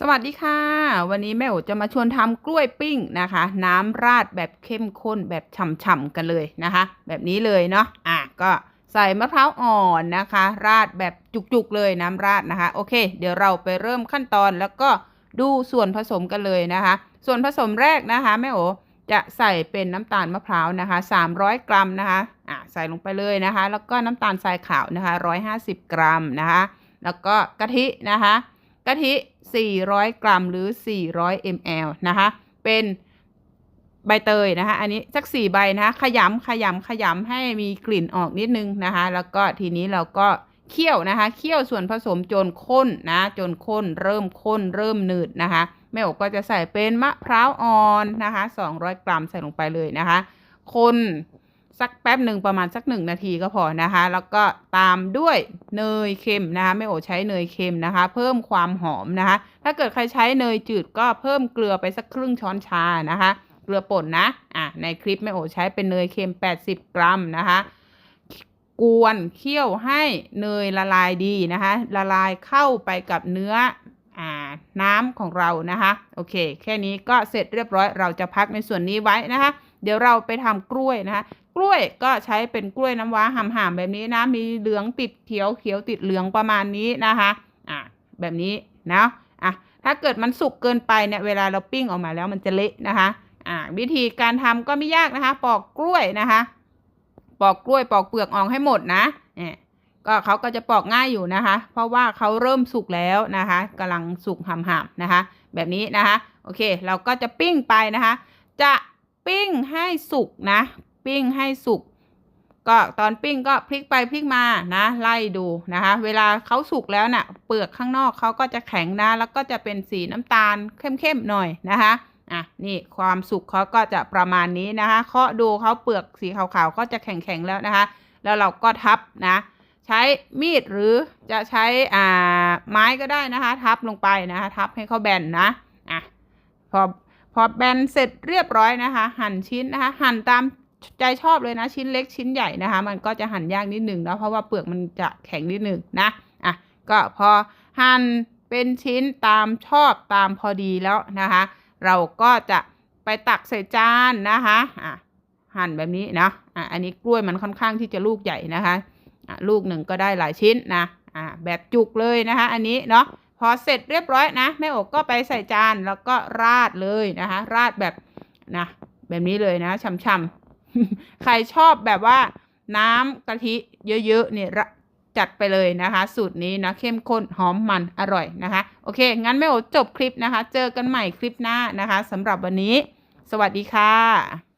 สวัสดีค่ะ วันนี้แม่โอจะมาชวนทำกล้วยปิ้งนะคะ น้ำราดแบบเข้มข้นแบบฉ่ำๆกันเลยนะคะ แบบนี้เลยเนาะอะก็ใส่มะพร้าวอ่อนนะคะ ราดแบบจุกๆเลยน้ำราดนะคะ โอเค เดี๋ยวเราไปเริ่มขั้นตอนแล้วก็ดูส่วนผสมกันเลยนะคะ ส่วนผสมแรกนะคะแม่โอจะใส่เป็นน้ำตาลมะพร้าวนะคะ 300 กรัมนะคะอะใส่ลงไปเลยนะคะ แล้วก็น้ำตาลทรายขาวนะคะ 150 กรัมนะคะ แล้วก็กะทินะคะ กะทิ 400 กรัมหรือ 400 ml นะคะ เป็นใบเตยนะคะ อันนี้สัก4ใบนะคะ ขยำขยำขยำให้มีกลิ่นออกนิดนึงนะคะ แล้วก็ทีนี้เราก็เคี่ยวนะคะ เคี่ยวส่วนผสมจนข้นนะ จนข้น เริ่มข้น เริ่มหนืดนะคะ แม่โอกก็จะใส่เป็นมะพร้าวอ่อนนะคะ 200 กรัมใส่ลงไปเลยนะคะ คน สักแป๊บหนึ่งประมาณสักหนึ่งนาทีก็พอนะคะ แล้วก็ตามด้วยเนยเค็มนะคะแม่โอใช้เนยเค็มนะคะ เพิ่มความหอมนะคะ ถ้าเกิดใครใช้เนยจืดก็เพิ่มเกลือไปสักครึ่งช้อนชานะคะ เกลือป่นนะอะในคลิปแม่โอใช้เป็นเนยเค็ม 80 กรัมนะคะกวนเคี่ยวให้เนยละลายดีนะคะ ละลายเข้าไปกับเนื้ออ่าน้ำของเรานะคะ โอเค แค่นี้ก็เสร็จเรียบร้อยเราจะพักในส่วนนี้ไว้นะคะ เดี๋ยวเราไปทำกล้วยนะคะกล้วยก็ใช้เป็นกล้วยน้ำว้าห่ามๆแบบนี้นะ มีเหลืองติดเขียวเขียวติดเหลืองประมาณนี้นะคะอะแบบนี้นะอะถ้าเกิดมันสุกเกินไปเนี่ยเวลาเราปิ้งออกมาแล้วมันจะเละนะคะอะวิธีการทำก็ไม่ยากนะคะ ปอกกล้วยนะคะ ปอกกล้วยปอกเปลือกออกให้หมดนะเนี่ยก็เขาก็จะปอกง่ายอยู่นะคะ เพราะว่าเขาเริ่มสุกแล้วนะคะกำลังสุกห่ำๆนะคะ แบบนี้นะคะ โอเค เราก็จะปิ้งไปนะคะ จะ ปิ้งให้สุกนะ ปิ้งให้สุกก็ตอนปิ้งก็พลิกไปพลิกมานะ ไล่ดูนะคะ เวลาเขาสุกแล้วนะ่ะ เปลือกข้างนอกเขาก็จะแข็งนะ แล้วก็จะเป็นสีน้ำตาลเข้มๆหน่อยนะคะอะนี่ความสุกเขาก็จะประมาณนี้นะคะเคาะดูเขาเปลือกสีขาวๆก็จะแข็งๆแล้วนะคะ แล้วเราก็ทับนะ ใช้มีดหรือจะใช้อ่าไม้ก็ได้นะคะ ทับลงไปนะคะ ทับให้เขาแบนนะอะพอ พอแบนเสร็จเรียบร้อยนะคะ หั่นชิ้นนะคะ หั่นตามใจชอบเลยนะชิ้นเล็กชิ้นใหญ่นะคะ มันก็จะหั่นยากนิดหนึ่งนะเพราะว่าเปลือกมันจะแข็งนิดหนึ่งนะอะก็พอหั่นเป็นชิ้นตามชอบตามพอดีแล้วนะคะ เราก็จะไปตักใส่จานนะคะอะหั่นแบบนี้นะอะอันนี้กล้วยมันค่อนข้างที่จะลูกใหญ่นะคะอะลูกหนึ่งก็ได้หลายชิ้นนะอะแบบจุกเลยนะคะ อันนี้เนาะ พอเสร็จเรียบร้อยนะแม่อกก็ไปใส่จานแล้วก็ราดเลยนะคะราดแบบนะแบบนี้เลยนะช่ำๆใครชอบแบบว่าน้ำกะทิเยอะๆเนี่ยจัดไปเลยนะคะ สูตรนี้นะเข้มข้นหอมมันอร่อยนะคะ โอเค งั้นแม่โอจบคลิปนะคะ เจอกันใหม่คลิปหน้านะคะสำหรับวันนี้ สวัสดีค่ะ